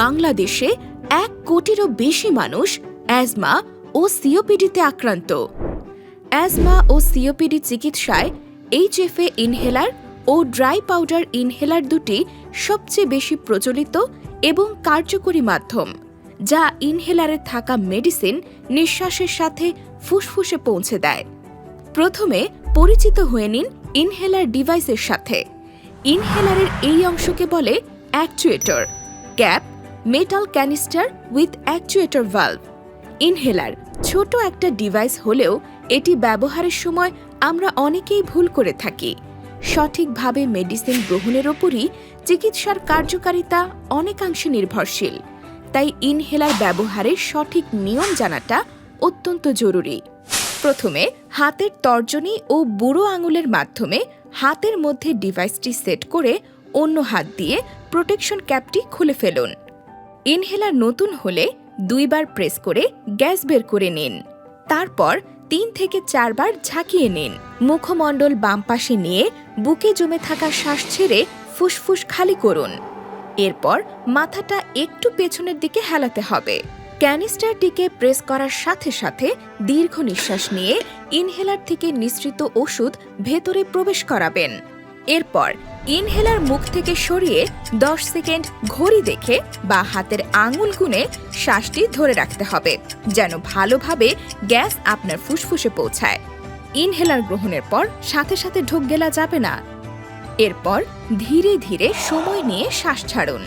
বাংলাদেশে এক কোটিরও বেশি মানুষ অ্যাজমা ও সিওপিডিতে আক্রান্ত। অ্যাজমা ও সিওপিডি চিকিৎসায় এইচএফএ ইনহেলার ও ড্রাই পাউডার ইনহেলার দুটি সবচেয়ে বেশি প্রচলিত এবং কার্যকরী মাধ্যম, যা ইনহেলারে থাকা মেডিসিন নিঃশ্বাসের সাথে ফুসফুসে পৌঁছে দেয়। প্রথমে পরিচিত হয়ে নিন ইনহেলার ডিভাইসের সাথে। ইনহেলারের এই অংশকে বলে actuator cap metal canister with actuator valve inhaler ছোট একটা ডিভাইস হলেও এটি ব্যবহারের সময় আমরা অনেকেই ভুল করে থাকি। সঠিকভাবে মেডিসিন গ্রহণের ওপরই চিকিৎসার কার্যকারিতা অনেকাংশে নির্ভরশীল। তাই ইনহেলার ব্যবহারের সঠিক নিয়ম জানাটা অত্যন্ত জরুরি। প্রথমে হাতের তর্জনী ও বুড়ো আঙুলের মাধ্যমে হাতের মধ্যে ডিভাইসটি সেট করে অন্য হাত দিয়ে প্রোটেকশন ক্যাপটি খুলে ফেলুন। ইনহেলার নতুন হলে দুইবার প্রেস করে গ্যাস বের করে নিন। তারপর তিন থেকে চারবার ঝাঁকিয়ে নিন। মুখমণ্ডল বাম পাশে নিয়ে বুকে জমে থাকা শ্বাস ছেড়ে ফুসফুস খালি করুন। এরপর মাথাটা একটু পেছনের দিকে হেলাতে হবে। ক্যানিস্টারটিকে প্রেস করার সাথে সাথে দীর্ঘ নিঃশ্বাস নিয়ে ইনহেলার থেকে নিঃসৃত ওষুধ ভেতরে প্রবেশ করাবেন। এরপর ইনহেলার মুখ থেকে সরিয়ে 10 সেকেন্ড ঘড়ি দেখে বা হাতের আঙুল গুনে শ্বাসটি ধরে রাখতে হবে, যেন ভালোভাবে গ্যাস আপনার ফুসফুসে পৌঁছায়। ইনহেলার গ্রহণের পর সাথে সাথে ঢোক গেলা যাবে না। এরপর ধীরে ধীরে সময় নিয়ে শ্বাস ছাড়ুন।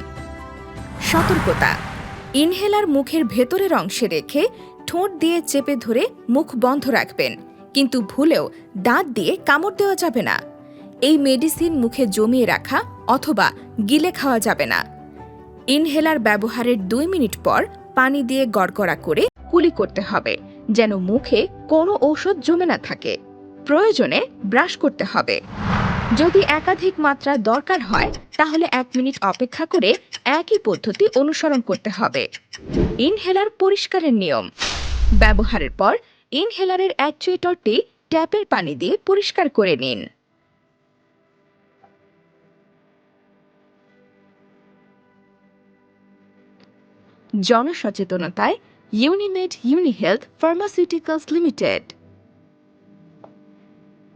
সতর্কতা। ইনহেলার মুখের ভেতরের অংশে রেখে ঠোঁট দিয়ে চেপে ধরে মুখ বন্ধ রাখবেন, কিন্তু ভুলেও দাঁত দিয়ে কামড় দেওয়া যাবে না। এই মেডিসিন মুখে জমিয়ে রাখা অথবা গিলে খাওয়া যাবে না। ইনহেলার ব্যবহারের দুই মিনিট পর পানি দিয়ে গড়গড়া করে কুলি করতে হবে, যেন মুখে কোনো ঔষধ জমে না থাকে। প্রয়োজনে ব্রাশ করতে হবে। যদি একাধিক মাত্রা দরকার হয়, তাহলে এক মিনিট অপেক্ষা করে একই পদ্ধতি অনুসরণ করতে হবে। ইনহেলার পরিষ্কারের নিয়ম। ব্যবহারের পর ইনহেলারের অ্যাকচুয়েটরটি ট্যাপের পানি দিয়ে পরিষ্কার করে নিন। জনসচেতনতায় ইউনিমেড ইউনিহেলথ ফার্মাসিউটিক্যালস লিমিটেড